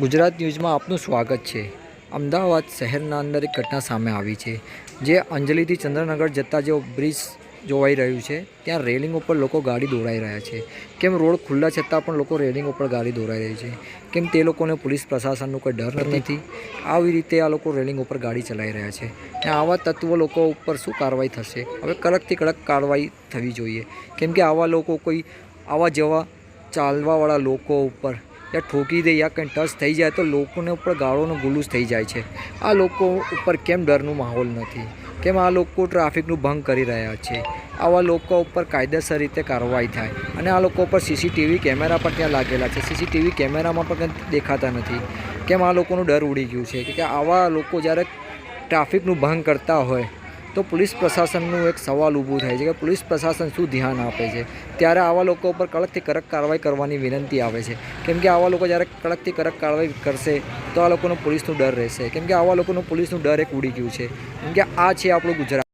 ગુજરાત ન્યૂઝમાં આપનું સ્વાગત છે. અમદાવાદ શહેરના અંદર એક ઘટના સામે આવી છે, જે અંજલિથી ચંદ્રનગર જતા જે બ્રિજ જોવાઈ રહ્યું છે. ત્યાં રેલિંગ ઉપર લોકો ગાડી દોડાઈ રહ્યા છે. કેમ રોડ ખુલ્લા છતાં પણ લોકો રેલિંગ ઉપર ગાડી દોડાઈ રહી છે? કેમ તે લોકોને પોલીસ પ્રશાસનનો કોઈ ડર નથી? આવી રીતે આ લોકો રેલિંગ ઉપર ગાડી ચલાવી રહ્યા છે. અને આવા તત્વો લોકો ઉપર શું કાર્યવાહી થશે? હવે કડકથી કડક કાર્યવાહી થવી જોઈએ. કેમ કે આવા લોકો કોઈ, આવા જેવા ચાલવાવાળા લોકો ઉપર યા ઠોકી દે યા કંઈ ટચ થઈ જાય તો લોકોને ઉપર ગાળોનો ગુલુસ થઈ જાય છે. આ લોકો ઉપર કેમ ડરનું માહોલ નથી? કેમ આ લોકો ટ્રાફિકનું ભંગ કરી રહ્યા છે? આવા લોકો ઉપર કાયદેસર રીતે કાર્યવાહી થાય અને આ લોકો ઉપર સીસીટીવી કેમેરા પણ ત્યાં લાગેલા છે. સીસીટીવી કેમેરામાં પણ દેખાતા નથી. કેમ આ લોકોનું ડર ઉડી ગયું છે? કે આવા લોકો જ્યારે ટ્રાફિકનું ભંગ કરતા હોય તો પોલીસ પ્રશાસનનું એક સવાલ ઊભું થાય છે કે પોલીસ પ્રશાસન શું ધ્યાન આપે છે? ત્યારે આવા લોકો ઉપર કડકથી કડક કાર્યવાહી કરવાની વિનંતી આવે છે. કેમ કે આવા લોકો જ્યારે કડકથી કડક કાર્યવાહી કરશે, તો આ લોકોનો પોલીસનું ડર રહેશે. કેમ કે આવા લોકોનો પોલીસનું ડર એક ઉડી ગયું છે. કેમ કે આ છે આપણું ગુજરાત.